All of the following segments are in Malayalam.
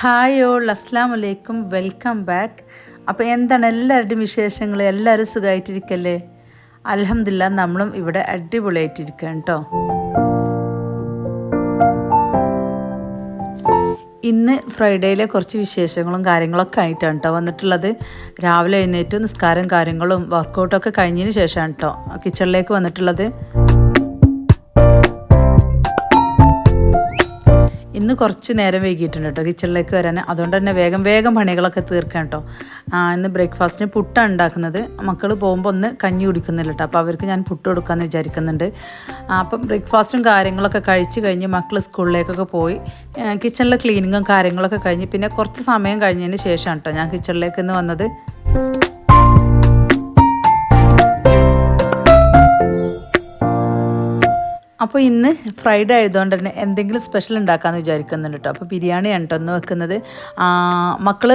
ഹായ് ഓൾ അസ്സാം വലൈക്കും വെൽക്കം ബാക്ക്. അപ്പോൾ എന്താണ് എല്ലാവരുടെയും വിശേഷങ്ങൾ എല്ലാവരും സുഖമായിട്ടിരിക്കല്ലേ അലഹമില്ല നമ്മളും ഇവിടെ അടിപൊളിയായിട്ടിരിക്കുകയാണ് കേട്ടോ ഇന്ന് ഫ്രൈഡേയിലെ കുറച്ച് വിശേഷങ്ങളും കാര്യങ്ങളൊക്കെ ആയിട്ടാണ് കേട്ടോ വന്നിട്ടുള്ളത്. രാവിലെ എഴുന്നേറ്റ് നിസ്കാരം കാര്യങ്ങളും വർക്കൗട്ടൊക്കെ കഴിഞ്ഞതിന് ശേഷമാണ് കേട്ടോ കിച്ചണിലേക്ക് വന്നിട്ടുള്ളത്. ഇന്ന് കുറച്ച് നേരം വൈകിയിട്ടുണ്ട് കേട്ടോ. കിച്ചണിലേക്ക് വരാൻ. അതുകൊണ്ട് തന്നെ വേഗം വേഗം പണികളൊക്കെ തീർക്കാം കേട്ടോ. ഇന്ന് ബ്രേക്ക്ഫാസ്റ്റിന് പുട്ടാണ് ഉണ്ടാക്കുന്നത്. മക്കൾ പോകുമ്പോൾ ഒന്ന് കഞ്ഞി കുടിക്കുന്നില്ല കേട്ടോ. അപ്പോൾ അവർക്ക് ഞാൻ പുട്ട് കൊടുക്കാമെന്ന് വിചാരിക്കുന്നുണ്ട്. അപ്പം ബ്രേക്ക്ഫാസ്റ്റും കാര്യങ്ങളൊക്കെ കഴിച്ച് കഴിഞ്ഞ് മക്കൾ സ്കൂളിലേക്കൊക്കെ പോയി. കിച്ചണിലെ ക്ലീനിങ്ങും കാര്യങ്ങളൊക്കെ കഴിഞ്ഞ് പിന്നെ കുറച്ച് സമയം കഴിഞ്ഞതിന് ശേഷമാണ് കേട്ടോ ഞാൻ കിച്ചണിലേക്ക് ഇന്ന് വന്നത്. അപ്പോൾ ഇന്ന് ഫ്രൈഡേ ആയതുകൊണ്ട് തന്നെ എന്തെങ്കിലും സ്പെഷ്യൽ ഉണ്ടാക്കാമെന്ന് വിചാരിക്കുന്നുണ്ട് കേട്ടോ അപ്പോൾ ബിരിയാണി കേട്ടോ ഒന്ന് വെക്കുന്നത്. മക്കൾ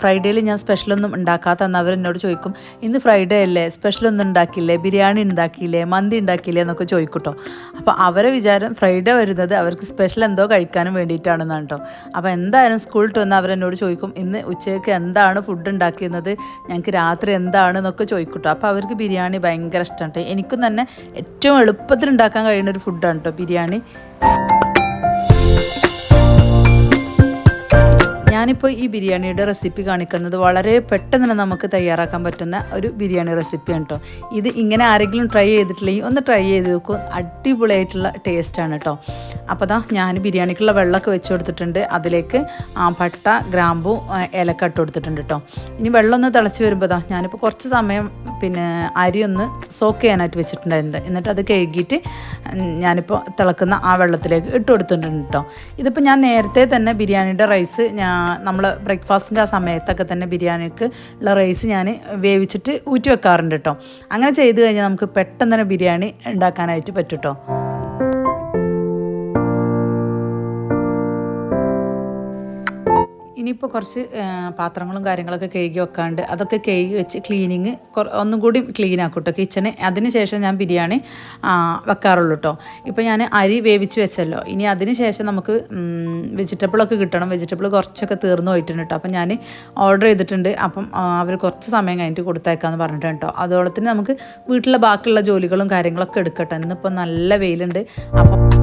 ഫ്രൈഡേയിൽ ഞാൻ സ്പെഷ്യലൊന്നും ഉണ്ടാക്കാത്തന്ന് അവരെന്നോട് ചോദിക്കും ഇന്ന് ഫ്രൈഡേ അല്ലേ? സ്പെഷ്യലൊന്നും ഉണ്ടാക്കിയില്ലേ? ബിരിയാണി ഉണ്ടാക്കിയില്ലേ? മന്തി ഉണ്ടാക്കിയില്ലേ? എന്നൊക്കെ ചോദിക്കും കേട്ടോ അപ്പോൾ അവരെ വിചാരം ഫ്രൈഡേ വരുന്നത് അവർക്ക് സ്പെഷ്യൽ എന്തോ കഴിക്കാനും വേണ്ടിയിട്ടാണെന്നാണ് കേട്ടോ അപ്പോൾ എന്തായാലും സ്കൂളിൽ വന്ന് അവരെന്നോട് ചോദിക്കും ഇന്ന് ഉച്ചയ്ക്ക് എന്താണ് ഫുഡ് ഉണ്ടാക്കിയിരുന്നത്? ഞങ്ങൾക്ക് രാത്രി എന്താണെന്നൊക്കെ ചോദിക്കും കേട്ടോ അപ്പോൾ അവർക്ക് ബിരിയാണി ഭയങ്കര ഇഷ്ടമാണ് എനിക്കും തന്നെ ഏറ്റവും എളുപ്പത്തിൽ ഉണ്ടാക്കാൻ കഴിയുന്ന ഒരു ഫുഡാണ് കേട്ടോ ബിരിയാണി. ഞാനിപ്പോൾ ഈ ബിരിയാണിയുടെ റെസിപ്പി കാണിക്കുന്നത് വളരെ പെട്ടെന്ന് തന്നെ നമുക്ക് തയ്യാറാക്കാൻ പറ്റുന്ന ഒരു ബിരിയാണി റെസിപ്പിയാണ് കേട്ടോ ഇത് ഇങ്ങനെ ആരെങ്കിലും ട്രൈ ചെയ്തിട്ടില്ലെങ്കിൽ ഒന്ന് ട്രൈ ചെയ്ത് നോക്കും. അടിപൊളിയായിട്ടുള്ള ടേസ്റ്റാണ് കേട്ടോ അപ്പോൾ ദാ ഞാൻ ബിരിയാണിക്കുള്ള വെള്ളമൊക്കെ വെച്ച് കൊടുത്തിട്ടുണ്ട്. അതിലേക്ക് പട്ട ഗ്രാമ്പു ഇലക്ക ഇട്ട് കൊടുത്തിട്ടുണ്ട് കേട്ടോ ഇനി വെള്ളം ഒന്ന് തിളച്ച് വരുമ്പോൾ ദാ ഞാനിപ്പോൾ കുറച്ച് സമയം പിന്നെ അരി ഒന്ന് സോക്ക് ചെയ്യാനായിട്ട് വെച്ചിട്ടുണ്ടായിരുന്നത് എന്നിട്ട് അത് കഴുകിയിട്ട് ഞാനിപ്പോൾ തിളക്കുന്ന ആ വെള്ളത്തിലേക്ക് ഇട്ട് കൊടുത്തിട്ടുണ്ട് കേട്ടോ ഇതിപ്പോൾ ഞാൻ നേരത്തെ തന്നെ ബിരിയാണിയുടെ റൈസ് ഞാൻ നമ്മൾ ബ്രേക്ക്ഫാസ്റ്റിന്റെ ആ സമയത്തൊക്കെ തന്നെ ബിരിയാണിക്ക് ഉള്ള റൈസ് ഞാൻ വേവിച്ചിട്ട് ഊറ്റി വെക്കാറുണ്ട് കേട്ടോ അങ്ങനെ ചെയ്ത് കഴിഞ്ഞാൽ നമുക്ക് പെട്ടെന്ന് തന്നെ ബിരിയാണി ഉണ്ടാക്കാനായിട്ട് പറ്റും കേട്ടോ ഇനിയിപ്പോൾ കുറച്ച് പാത്രങ്ങളും കാര്യങ്ങളൊക്കെ കഴുകി വെക്കാണ്ട് അതൊക്കെ കഴുകി വെച്ച് ക്ലീനിങ് ഒന്നും കൂടി ക്ലീൻ ആക്കും കേട്ടോ കിച്ചണ് അതിന് ശേഷം ഞാൻ ബിരിയാണി വെക്കാറുള്ളൂ കേട്ടോ ഇപ്പോൾ ഞാൻ അരി വേവിച്ച് വെച്ചല്ലോ. ഇനി അതിന് ശേഷം നമുക്ക് വെജിറ്റബിളൊക്കെ കിട്ടണം. വെജിറ്റബിൾ കുറച്ചൊക്കെ തീർന്നു പോയിട്ടുണ്ട് കേട്ടോ അപ്പം ഞാൻ ഓർഡർ ചെയ്തിട്ടുണ്ട്. അപ്പം അവർ കുറച്ച് സമയം കഴിഞ്ഞിട്ട് കൊടുത്തേക്കാന്ന് പറഞ്ഞിട്ടുണ്ട് കേട്ടോ അതോടെ തന്നെ നമുക്ക് വീട്ടിലെ ബാക്കിയുള്ള ജോലികളും കാര്യങ്ങളൊക്കെ എടുക്കട്ടെ. ഇന്നിപ്പോൾ നല്ല വെയിലുണ്ട്. അപ്പം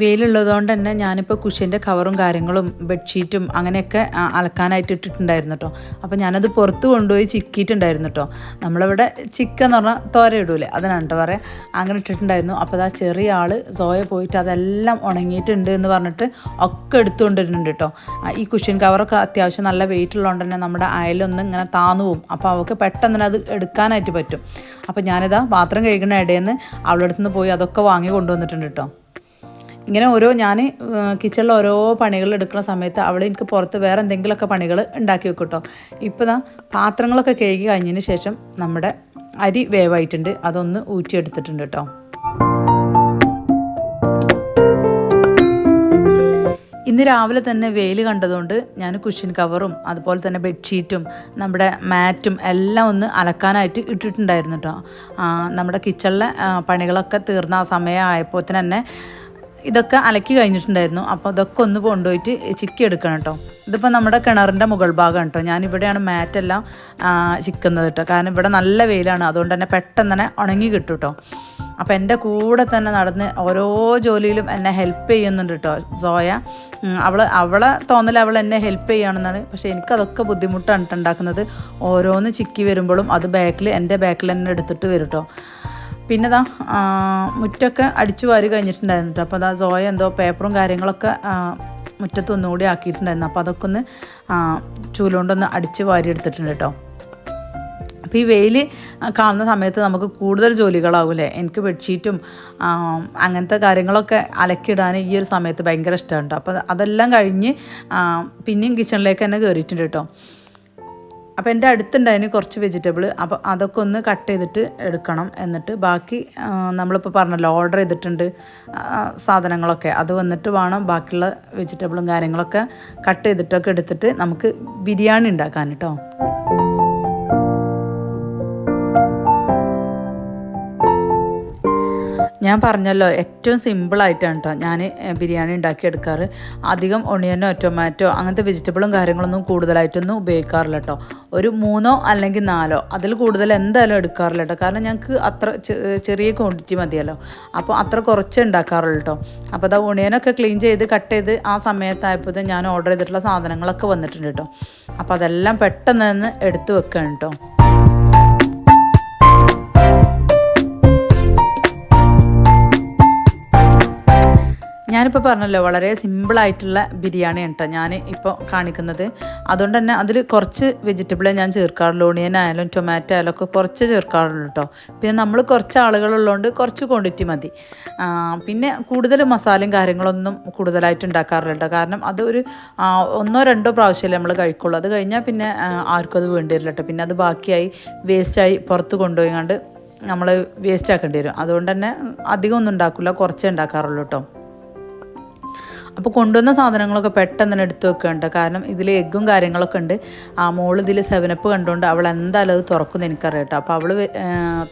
വെയിലുള്ളതുകൊണ്ട് തന്നെ ഞാനിപ്പോൾ കുഷ്യന്റെ കവറും കാര്യങ്ങളും ബെഡ്ഷീറ്റും അങ്ങനെയൊക്കെ അലക്കാനായിട്ട് ഇട്ടിട്ടുണ്ടായിരുന്നു കേട്ടോ അപ്പോൾ ഞാനത് പുറത്ത് കൊണ്ടുപോയി ചിക്കിയിട്ടുണ്ടായിരുന്നു കേട്ടോ നമ്മളിവിടെ ചിക്ക എന്ന് പറഞ്ഞാൽ തോര ഇടൂലേ അതിനാണ് കേട്ടോ പറയാം. അങ്ങനെ ഇട്ടിട്ടുണ്ടായിരുന്നു. അപ്പോൾ ആ ചെറിയ ആൾ സോയ പോയിട്ട് അതെല്ലാം ഉണങ്ങിയിട്ടുണ്ട് എന്ന് പറഞ്ഞിട്ട് ഒക്കെ എടുത്തുകൊണ്ടിരുന്നുണ്ട് കേട്ടോ ഈ കുഷ്യൻ കവറൊക്കെ അത്യാവശ്യം നല്ല വെയിറ്റ് ഉള്ളതുകൊണ്ട് തന്നെ നമ്മുടെ അയലൊന്നും ഇങ്ങനെ താന്നു പോകും. അപ്പോൾ അവൾക്ക് പെട്ടെന്ന് തന്നെ അത് എടുക്കാനായിട്ട് പറ്റും. അപ്പോൾ ഞാനിതാ പാത്രം കഴിക്കുന്ന ഇടയിൽ നിന്ന് അവളുടെ അടുത്ത് പോയി അതൊക്കെ വാങ്ങി കൊണ്ടുവന്നിട്ടുണ്ട് കേട്ടോ ഇങ്ങനെ ഓരോ ഞാൻ കിച്ചണിൽ ഓരോ പണികൾ എടുക്കുന്ന സമയത്ത് അവൾ എനിക്ക് പുറത്ത് വേറെ എന്തെങ്കിലുമൊക്കെ പണികൾ ഉണ്ടാക്കി വെക്കും കേട്ടോ ദാ പാത്രങ്ങളൊക്കെ കഴുകി കഴിഞ്ഞതിന് ശേഷം നമ്മുടെ അരി വേവായിട്ടുണ്ട്. അതൊന്ന് ഊറ്റിയെടുത്തിട്ടുണ്ട് കേട്ടോ. ഇന്ന് രാവിലെ തന്നെ വെയിൽ കണ്ടതുകൊണ്ട് ഞാൻ കുഷ്യൻ കവറും അതുപോലെ തന്നെ ബെഡ്ഷീറ്റും നമ്മുടെ മാറ്റും എല്ലാം ഒന്ന് അലക്കാനായിട്ട് ഇട്ടിട്ടുണ്ടായിരുന്നു കേട്ടോ. നമ്മുടെ കിച്ചണിലെ പണികളൊക്കെ തീർന്ന ആ സമയമായപ്പോൾ തന്നെ ഇതൊക്കെ അലക്കി കഴിഞ്ഞിട്ടുണ്ടായിരുന്നു. അപ്പോൾ അതൊക്കെ ഒന്ന് കൊണ്ടുപോയിട്ട് ചിക്കി എടുക്കണം കേട്ടോ. ഇതിപ്പോൾ നമ്മുടെ കിണറിന്റെ മുകൾ ഭാഗം കേട്ടോ. ഞാനിവിടെയാണ് മാറ്റെല്ലാം ചിക്കുന്നത് കേട്ടോ. കാരണം ഇവിടെ നല്ല വെയിലാണ്. അതുകൊണ്ട് തന്നെ പെട്ടെന്ന് തന്നെ ഉണങ്ങി കിട്ടും കേട്ടോ. അപ്പോൾ എന്റെ കൂടെ തന്നെ നടന്ന് ഓരോ ജോലിയിലും എന്നെ ഹെൽപ്പ് ചെയ്യുന്നുണ്ട് കേട്ടോ സോയ. അവൾ അവളെ തോന്നൽ അവൾ എന്നെ ഹെൽപ്പ് ചെയ്യുകയാണെന്നാണ്. പക്ഷേ എനിക്കതൊക്കെ ബുദ്ധിമുട്ടാണ് ഉണ്ടാക്കുന്നത്. ഓരോന്ന് ചിക്കി വരുമ്പോഴും അത് ബാക്കിൽ എന്റെ ബാക്കിൽ തന്നെ എടുത്തിട്ട് വരും കേട്ടോ. പിന്നെ ദാ മുറ്റൊക്കെ അടിച്ചു വാരി കഴിഞ്ഞിട്ടുണ്ടായിരുന്നു അപ്പോൾ അതാ സോയ എന്തോ പേപ്പറും കാര്യങ്ങളൊക്കെ മുറ്റത്ത് ഒന്നുകൂടി ആക്കിയിട്ടുണ്ടായിരുന്നു. അപ്പോൾ അതൊക്കെ ഒന്ന് ചൂലുകൊണ്ടൊന്ന് അടിച്ച് വാരി എടുത്തിട്ടുണ്ട് കേട്ടോ അപ്പോൾ ഈ വെയിൽ കാണുന്ന സമയത്ത് നമുക്ക് കൂടുതൽ ജോലികളാവില്ലേ എനിക്ക് ബെഡ്ഷീറ്റും അങ്ങനത്തെ കാര്യങ്ങളൊക്കെ അലക്കിടാൻ ഈ ഒരു സമയത്ത് ഭയങ്കര ഇഷ്ടമുണ്ട് അപ്പോൾ അതെല്ലാം കഴിഞ്ഞ് പിന്നെയും കിച്ചണിലേക്ക് തന്നെ കയറിയിട്ടുണ്ട് കേട്ടോ അപ്പോൾ എന്റെ അടുത്തുണ്ടായിരുന്നു കുറച്ച് വെജിറ്റബിൾ അപ്പോൾ അതൊക്കെ ഒന്ന് കട്ട് ചെയ്തിട്ട് എടുക്കണം. എന്നിട്ട് ബാക്കി നമ്മളിപ്പോൾ പറഞ്ഞല്ലോ ഓർഡർ ചെയ്തിട്ടുണ്ട് സാധനങ്ങളൊക്കെ. അത് വന്നിട്ട് വേണം ബാക്കിയുള്ള വെജിറ്റബിളും കാര്യങ്ങളൊക്കെ കട്ട് ചെയ്തിട്ടൊക്കെ എടുത്തിട്ട് നമുക്ക് ബിരിയാണി ഉണ്ടാക്കാൻ കേട്ടോ ഞാൻ പറഞ്ഞല്ലോ ഏറ്റവും സിമ്പിളായിട്ടാണ് കേട്ടോ ഞാൻ ബിരിയാണി ഉണ്ടാക്കിയെടുക്കാറ്. അധികം ഒണിയനോ ടൊമാറ്റോ അങ്ങനത്തെ വെജിറ്റബിളും കാര്യങ്ങളൊന്നും കൂടുതലായിട്ടൊന്നും ഉപയോഗിക്കാറില്ല കേട്ടോ ഒരു മൂന്നോ അല്ലെങ്കിൽ നാലോ അതിൽ കൂടുതൽ എന്തായാലും എടുക്കാറില്ല കേട്ടോ കാരണം ഞങ്ങൾക്ക് അത്ര ചെറിയ ക്വാണ്ടിറ്റി മതിയല്ലോ. അപ്പോൾ അത്ര കുറച്ച് ഉണ്ടാക്കാറുള്ളൂ കേട്ടോ അപ്പോൾ അതാ ഒണിയനൊക്കെ ക്ലീൻ ചെയ്ത് കട്ട് ചെയ്ത് ആ സമയത്തായപ്പോൾ ഞാൻ ഓർഡർ ചെയ്തിട്ടുള്ള സാധനങ്ങളൊക്കെ വന്നിട്ടുണ്ട് കേട്ടോ അപ്പോൾ അതെല്ലാം പെട്ടെന്ന് തന്നെ എടുത്ത് വെക്കുകയാണ് കേട്ടോ ഞാനിപ്പോൾ പറഞ്ഞല്ലോ വളരെ സിമ്പിളായിട്ടുള്ള ബിരിയാണിയാണ് കേട്ടോ ഞാൻ ഇപ്പോൾ കാണിക്കുന്നത്. അതുകൊണ്ട് തന്നെ അതിൽ കുറച്ച് വെജിറ്റബിൾ ഞാൻ ചേർക്കാറുള്ളൂ. ഓണിയൻ ആയാലും ടൊമാറ്റോ ആയാലും ഒക്കെ കുറച്ച് ചേർക്കാറുള്ളൂ കേട്ടോ പിന്നെ നമ്മൾ കുറച്ച് ആളുകളുള്ളതുകൊണ്ട് കുറച്ച് ക്വാണ്ടിറ്റി മതി. പിന്നെ കൂടുതൽ മസാലയും കാര്യങ്ങളൊന്നും കൂടുതലായിട്ട് ഉണ്ടാക്കാറില്ല കേട്ടോ കാരണം അത് ഒരു ഒന്നോ രണ്ടോ പ്രാവശ്യമല്ലേ നമ്മൾ കഴിക്കുള്ളൂ. അത് കഴിഞ്ഞാൽ പിന്നെ ആർക്കും അത് വേണ്ടി വരില്ല കേട്ടോ പിന്നെ അത് ബാക്കിയായി വേസ്റ്റായി പുറത്ത് കൊണ്ടുപോയിങ്ങാണ്ട് നമ്മൾ വേസ്റ്റ് ആക്കേണ്ടി വരും. അതുകൊണ്ട് തന്നെ അധികം ഒന്നും ഉണ്ടാക്കില്ല കുറച്ചേ ഉണ്ടാക്കാറുള്ളൂ കേട്ടോ അപ്പോൾ കൊണ്ടുവന്ന സാധനങ്ങളൊക്കെ പെട്ടെന്ന് തന്നെ എടുത്തു വെക്കുന്നുണ്ട് കാരണം ഇതിൽ എഗ്ഗും കാര്യങ്ങളൊക്കെ ഉണ്ട്. ആ മോൾ ഇതിൽ സെവനപ്പ് കണ്ടുകൊണ്ട് അവൾ എന്തായാലും അത് തുറക്കുന്നു എനിക്കറിയാം കേട്ടോ അപ്പോൾ അവൾ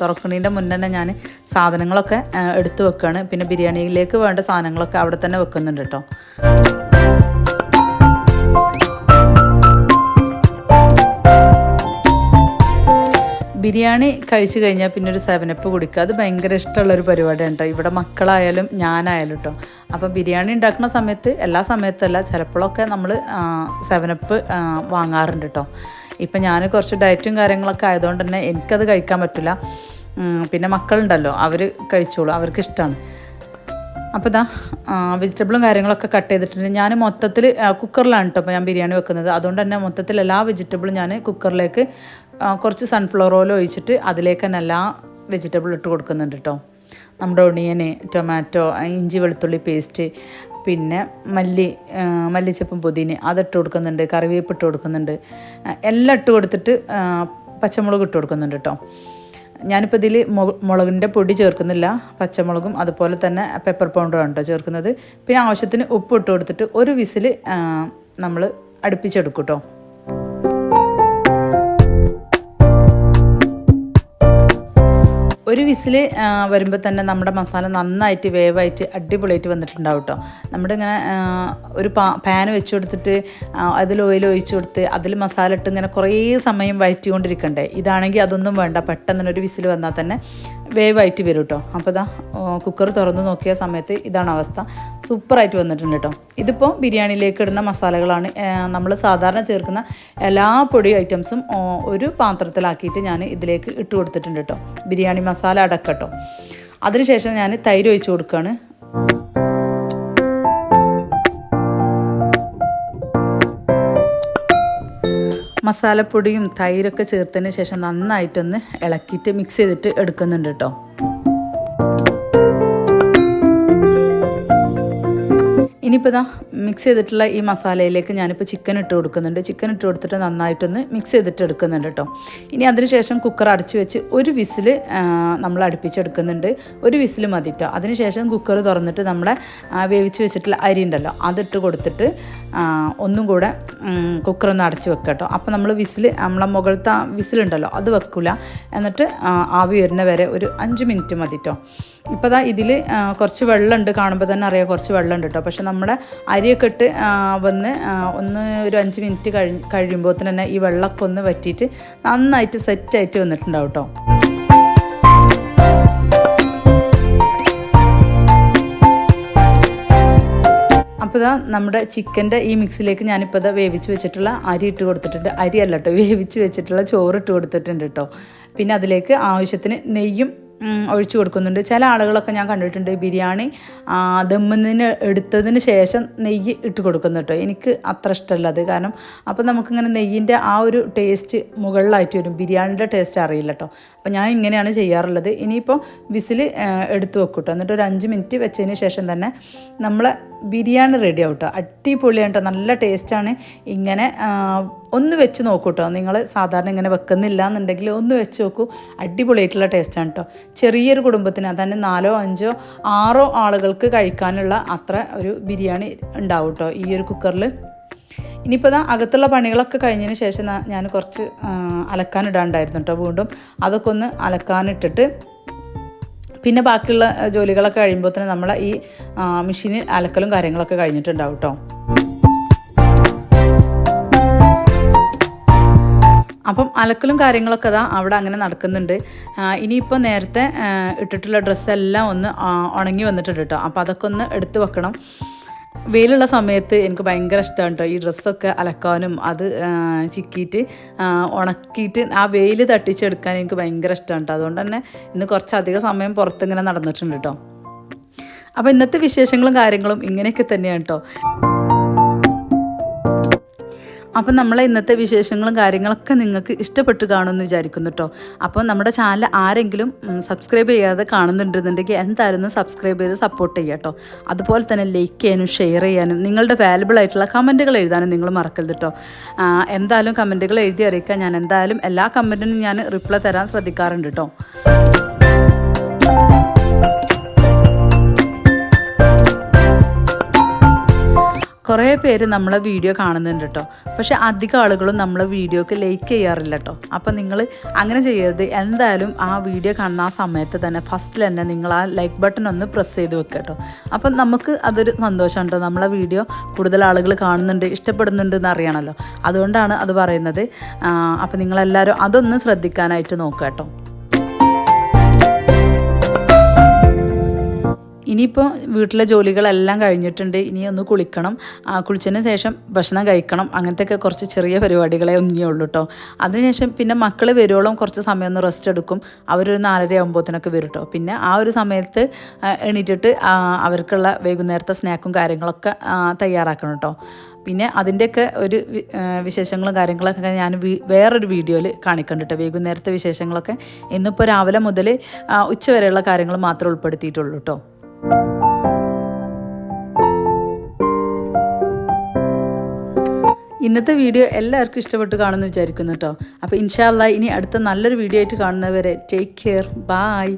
തുറക്കുന്നതിന്റെ മുന്നേ തന്നെ ഞാൻ സാധനങ്ങളൊക്കെ എടുത്ത് വെക്കുകയാണ് പിന്നെ ബിരിയാണിയിലേക്ക് വേണ്ട സാധനങ്ങളൊക്കെ അവിടെ തന്നെ വെക്കുന്നുണ്ട് കേട്ടോ. ബിരിയാണി കഴിച്ചു കഴിഞ്ഞാൽ പിന്നെ ഒരു സെവനപ്പ് കുടിക്കുക. അത് ഭയങ്കര ഇഷ്ടമുള്ള ഒരു പരിപാടിയാണ് കേട്ടോ. ഇവിടെ മക്കളായാലും ഞാനായാലും കേട്ടോ. അപ്പം ബിരിയാണി ഉണ്ടാക്കുന്ന സമയത്ത് എല്ലാ സമയത്തല്ല ചിലപ്പോഴൊക്കെ നമ്മൾ സെവനപ്പ് വാങ്ങാറുണ്ട് കേട്ടോ. ഇപ്പം ഞാൻ കുറച്ച് ഡയറ്റും കാര്യങ്ങളൊക്കെ ആയതുകൊണ്ട് തന്നെ എനിക്കത് കഴിക്കാൻ പറ്റില്ല. പിന്നെ മക്കളുണ്ടല്ലോ അവർ കഴിച്ചോളൂ അവർക്ക് ഇഷ്ടമാണ് അപ്പോൾ ഇതാ വെജിറ്റബിളും കാര്യങ്ങളൊക്കെ കട്ട് ചെയ്തിട്ടുണ്ട്. ഞാൻ മൊത്തത്തിൽ കുക്കറിലാണ് കേട്ടോ അപ്പോൾ ഞാൻ ബിരിയാണി വെക്കുന്നത്. അതുകൊണ്ട് തന്നെ മൊത്തത്തിൽ എല്ലാ വെജിറ്റബിളും ഞാൻ കുക്കറിലേക്ക് കുറച്ച് സൺഫ്ലവർ ഓയിൽ ഒഴിച്ചിട്ട് അതിലേക്ക് തന്നെ എല്ലാ വെജിറ്റബിൾ ഇട്ട് കൊടുക്കുന്നുണ്ട് കേട്ടോ നമ്മുടെ ഒണിയന് ടൊമാറ്റോ ഇഞ്ചി വെളുത്തുള്ളി പേസ്റ്റ് പിന്നെ മല്ലി മല്ലിച്ചപ്പും പുതിന് അതിട്ട് കൊടുക്കുന്നുണ്ട് കറിവേപ്പ് ഇട്ട് കൊടുക്കുന്നുണ്ട്. എല്ലാം ഇട്ട് കൊടുത്തിട്ട് പച്ചമുളക് ഇട്ട് കൊടുക്കുന്നുണ്ട് കേട്ടോ ഞാനിപ്പോൾ ഇതിൽ മുളകിന്റെ പൊടി ചേർക്കുന്നില്ല. പച്ചമുളകും അതുപോലെ തന്നെ പെപ്പർ പൗഡറാണ് കേട്ടോ ചേർക്കുന്നത്. പിന്നെ ആവശ്യത്തിന് ഉപ്പ് ഇട്ട് കൊടുത്തിട്ട് ഒരു വിസിൽ നമ്മൾ അടുപ്പിച്ചെടുക്കും കേട്ടോ ഒരു വിസിൽ വരുമ്പോൾ തന്നെ നമ്മുടെ മസാല നന്നായിട്ട് വേവായിട്ട് അടിപൊളിയായിട്ട് വന്നിട്ടുണ്ടാവും കേട്ടോ നമ്മുടെ ഇങ്ങനെ ഒരു പാ പാൻ വെച്ച് കൊടുത്തിട്ട് അതിൽ ഓയിൽ ഒഴിച്ച് കൊടുത്ത് അതിൽ മസാല ഇട്ട് ഇങ്ങനെ കുറേ സമയം വഴറ്റിക്കൊണ്ടിരിക്കണ്ടേ ഇതാണെങ്കിൽ അതൊന്നും വേണ്ട. പെട്ടെന്ന് ഒരു വിസിൽ വന്നാൽ തന്നെ വേവായിട്ട് വരും കേട്ടോ അപ്പോൾ ഇതാ കുക്കർ തുറന്ന് നോക്കിയ സമയത്ത് ഇതാണ് അവസ്ഥ. സൂപ്പറായിട്ട് വന്നിട്ടുണ്ട് കേട്ടോ ഇതിപ്പോൾ ബിരിയാണിയിലേക്ക് ഇടുന്ന മസാലകളാണ് നമ്മൾ സാധാരണ ചേർക്കുന്ന എല്ലാ പൊടി ഐറ്റംസും ഒരു പാത്രത്തിലാക്കിയിട്ട് ഞാൻ ഇതിലേക്ക് ഇട്ട് കൊടുത്തിട്ടുണ്ട് കേട്ടോ ബിരിയാണി മസാല അടക്കട്ടോ അതിനുശേഷം ഞാൻ തൈര് ഒഴിച്ച് കൊടുക്കുകയാണ് മസാലപ്പൊടിയും തൈരൊക്കെ ചേർത്തതിന് ശേഷം നന്നായിട്ടൊന്ന് ഇളക്കിയിട്ട് മിക്സ് ചെയ്തിട്ട് എടുക്കുന്നുണ്ട് കേട്ടോ ഇനിയിപ്പോൾ ഇതാ മിക്സ് ചെയ്തിട്ടുള്ള ഈ മസാലയിലേക്ക് ഞാനിപ്പോൾ ചിക്കൻ ഇട്ട് കൊടുക്കുന്നുണ്ട്. ചിക്കൻ ഇട്ട് കൊടുത്തിട്ട് നന്നായിട്ടൊന്ന് മിക്സ് ചെയ്തിട്ട് എടുക്കുന്നുണ്ട് കേട്ടോ ഇനി അതിനുശേഷം കുക്കർ അടച്ച് വെച്ച് ഒരു വിസിൽ നമ്മൾ അടുപ്പിച്ചെടുക്കുന്നുണ്ട്. ഒരു വിസിൽ മതി കേട്ടോ അതിനുശേഷം കുക്കർ തുറന്നിട്ട് നമ്മളെ വേവിച്ച് വെച്ചിട്ടുള്ള അരി ഉണ്ടല്ലോ അതിട്ട് കൊടുത്തിട്ട് ഒന്നും കൂടെ കുക്കർ ഒന്ന് അടച്ച് വെക്കുക കേട്ടോ അപ്പോൾ നമ്മൾ വിസിൽ നമ്മളെ മുകളിലത്തെ വിസിലുണ്ടല്ലോ അത് വെക്കില്ല എന്നിട്ട് ആവി വരുന്ന വരെ ഒരു അഞ്ച് മിനിറ്റ് മതി കേട്ടോ ഇപ്പോൾ ദാ ഇതിൽ കുറച്ച് വെള്ളമുണ്ട്. കാണുമ്പോൾ തന്നെ അറിയാം കുറച്ച് വെള്ളമുണ്ട് കേട്ടോ പക്ഷെ നമ്മുടെ അരിയൊക്കെ ഇട്ട് വന്ന് ഒന്ന് ഒരു അഞ്ച് മിനിറ്റ് കഴി കഴിയുമ്പോൾ തന്നെ ഈ വെള്ളമൊക്കെ ഒന്ന് വറ്റിയിട്ട് നന്നായിട്ട് സെറ്റായിട്ട് വന്നിട്ടുണ്ടാവും കേട്ടോ അപ്പോൾ ഇതാ നമ്മുടെ ചിക്കന്റെ ഈ മിക്സിലേക്ക് ഞാനിപ്പോൾ ഇതാ വേവിച്ച് വെച്ചിട്ടുള്ള അരി ഇട്ട് കൊടുത്തിട്ടുണ്ട്. അരിയല്ല കേട്ടോ വേവിച്ച് വെച്ചിട്ടുള്ള ചോറ് ഇട്ട് കൊടുത്തിട്ടുണ്ട് കേട്ടോ പിന്നെ അതിലേക്ക് ആവശ്യത്തിന് നെയ്യും ഒഴിച്ചു കൊടുക്കുന്നുണ്ട്. ചില ആളുകളൊക്കെ ഞാൻ കണ്ടിട്ടുണ്ട് ബിരിയാണി ദമ്മുന്നതിന് എടുത്തതിന് ശേഷം നെയ്യ് ഇട്ട് കൊടുക്കുന്നു കേട്ടോ. എനിക്ക് അത്ര ഇഷ്ടമല്ല അത്. കാരണം അപ്പോൾ നമുക്കിങ്ങനെ നെയ്യിന്റെ ആ ഒരു ടേസ്റ്റ് മുകളിലായിട്ട് വരും. ബിരിയാണിയുടെ ടേസ്റ്റ് അറിയില്ല കേട്ടോ. അപ്പോൾ ഞാൻ ഇങ്ങനെയാണ് ചെയ്യാറുള്ളത്. ഇനിയിപ്പോൾ വിസിൽ എടുത്ത് വെക്കും കേട്ടോ. എന്നിട്ട് ഒരു അഞ്ച് മിനിറ്റ് വെച്ചതിന് ശേഷം തന്നെ നമ്മളെ ബിരിയാണി റെഡി ആവും കേട്ടോ അടിപൊളിയാണ് നല്ല ടേസ്റ്റാണ് ഇങ്ങനെ ഒന്ന് വെച്ച് നോക്കൂ കേട്ടോ നിങ്ങൾ സാധാരണ ഇങ്ങനെ വെക്കുന്നില്ല എന്നുണ്ടെങ്കിൽ ഒന്ന് വെച്ച് നോക്കൂ. അടിപൊളിയായിട്ടുള്ള ടേസ്റ്റാണ് കേട്ടോ ചെറിയൊരു കുടുംബത്തിന് അതായത് നാലോ അഞ്ചോ ആറോ ആളുകൾക്ക് കഴിക്കാനുള്ള അത്ര ഒരു ബിരിയാണി ഉണ്ടാവും കേട്ടോ ഈ ഒരു കുക്കറിൽ ഇനിയിപ്പോൾ ഇതാ അകത്തുള്ള പണികളൊക്കെ കഴിഞ്ഞതിന് ശേഷം ഞാൻ കുറച്ച് അലക്കാനിടാണ്ടായിരുന്നു കേട്ടോ വീണ്ടും. അതൊക്കെ ഒന്ന് അലക്കാനിട്ടിട്ട് പിന്നെ ബാക്കിയുള്ള ജോലികളൊക്കെ കഴിയുമ്പോൾ തന്നെ നമ്മളെ ഈ മെഷീനിൽ അലക്കലും കാര്യങ്ങളൊക്കെ കഴിഞ്ഞിട്ടുണ്ടാവും കേട്ടോ അപ്പം അലക്കലും കാര്യങ്ങളൊക്കെ അതാ അവിടെ അങ്ങനെ നടക്കുന്നുണ്ട്. ഇനിയിപ്പോൾ നേരത്തെ ഇട്ടിട്ടുള്ള ഡ്രസ്സെല്ലാം ഒന്ന് ഉണങ്ങി വന്നിട്ടുണ്ട് കേട്ടോ അപ്പോൾ അതൊക്കെ ഒന്ന് എടുത്ത് വെക്കണം. വെയിലുള്ള സമയത്ത് എനിക്ക് ഭയങ്കര ഇഷ്ടമാണ് കേട്ടോ ഈ ഡ്രസ്സൊക്കെ അലക്കാനും അത് ചിക്കിയിട്ട് ഉണക്കിയിട്ട് ആ വെയിൽ തട്ടിച്ചെടുക്കാൻ എനിക്ക് ഭയങ്കര ഇഷ്ടമാണ് കേട്ടോ അതുകൊണ്ട് തന്നെ ഇന്ന് കുറച്ചധികം സമയം പുറത്തിങ്ങനെ നടന്നിട്ടുണ്ട് കേട്ടോ അപ്പോൾ ഇന്നത്തെ വിശേഷങ്ങളും കാര്യങ്ങളും ഇങ്ങനെയൊക്കെ തന്നെയാണ് കേട്ടോ അപ്പം നമ്മളെ ഇന്നത്തെ വിശേഷങ്ങളും കാര്യങ്ങളൊക്കെ നിങ്ങൾക്ക് ഇഷ്ടപ്പെട്ട് കാണുമെന്ന് വിചാരിക്കുന്നു കേട്ടോ അപ്പോൾ നമ്മുടെ ചാനൽ ആരെങ്കിലും സബ്സ്ക്രൈബ് ചെയ്യാതെ കാണുന്നുണ്ടെന്നുണ്ടെങ്കിൽ എന്തായിരുന്നു സബ്സ്ക്രൈബ് ചെയ്ത് സപ്പോർട്ട് ചെയ്യുക കേട്ടോ അതുപോലെ തന്നെ ലൈക്ക് ചെയ്യാനും ഷെയർ ചെയ്യാനും നിങ്ങളുടെ വാലുബിൾ ആയിട്ടുള്ള കമന്റുകൾ എഴുതാനും നിങ്ങൾ മറക്കരുത് കേട്ടോ എന്തായാലും കമന്റുകൾ എഴുതി അറിയിക്കാൻ ഞാൻ എന്തായാലും എല്ലാ കമന്റിനും ഞാൻ റിപ്ലൈ തരാൻ ശ്രദ്ധിക്കാറുണ്ട് കേട്ടോ കുറേ പേര് നമ്മളെ വീഡിയോ കാണുന്നുണ്ട് കേട്ടോ പക്ഷെ അധികം ആളുകളും നമ്മളെ വീഡിയോക്ക് ലൈക്ക് ചെയ്യാറില്ല കേട്ടോ അപ്പം നിങ്ങൾ അങ്ങനെ ചെയ്യരുത്. എന്തായാലും ആ വീഡിയോ കാണുന്ന ആ സമയത്ത് തന്നെ ഫസ്റ്റിൽ തന്നെ നിങ്ങൾ ആ ലൈക്ക് ബട്ടൺ ഒന്ന് പ്രസ് ചെയ്ത് വെക്കുക കേട്ടോ അപ്പം നമുക്ക് അതൊരു സന്തോഷം കേട്ടോ നമ്മളെ വീഡിയോ കൂടുതൽ ആളുകൾ കാണുന്നുണ്ട് ഇഷ്ടപ്പെടുന്നുണ്ട് എന്ന് അറിയണമല്ലോ അതുകൊണ്ടാണ് അത് പറയുന്നത്. അപ്പം നിങ്ങളെല്ലാവരും അതൊന്ന് ശ്രദ്ധിക്കാനായിട്ട് നോക്കുക കേട്ടോ ഇനിയിപ്പോൾ വീട്ടിലെ ജോലികളെല്ലാം കഴിഞ്ഞിട്ടുണ്ട്. ഇനി ഒന്ന് കുളിക്കണം. കുളിച്ചതിന് ശേഷം ഭക്ഷണം കഴിക്കണം. അങ്ങനത്തെയൊക്കെ കുറച്ച് ചെറിയ പരിപാടികളെ ഒന്നിയുള്ളൂ കേട്ടോ അതിനുശേഷം പിന്നെ മക്കൾ വരുവോളം കുറച്ച് സമയം ഒന്ന് റെസ്റ്റ് എടുക്കും. അവരൊരു നാലര ആകുമ്പോഴത്തേനൊക്കെ വരും കേട്ടോ പിന്നെ ആ ഒരു സമയത്ത് എണീറ്റിട്ട് അവർക്കുള്ള വൈകുന്നേരത്തെ സ്നാക്കും കാര്യങ്ങളൊക്കെ തയ്യാറാക്കണം കേട്ടോ പിന്നെ അതിന്റെയൊക്കെ ഒരു വിശേഷങ്ങളും കാര്യങ്ങളൊക്കെ ഞാൻ വേറൊരു വീഡിയോയിൽ കാണിക്കുന്നുണ്ട് കേട്ടോ വൈകുന്നേരത്തെ വിശേഷങ്ങളൊക്കെ. ഇന്നിപ്പോൾ രാവിലെ മുതൽ ഉച്ചവരെയുള്ള കാര്യങ്ങൾ മാത്രമേ ഉൾപ്പെടുത്തിയിട്ടുള്ളൂ കേട്ടോ ഇന്നത്തെ വീഡിയോ എല്ലാവർക്കും ഇഷ്ടപ്പെട്ട് കാണുമെന്ന് വിചാരിക്കുന്നു കേട്ടോ അപ്പോൾ ഇൻഷാല്ല ഇനി അടുത്ത നല്ലൊരു വീഡിയോ ആയിട്ട് കാണുന്നവരെ ടേക്ക് കെയർ ബായ്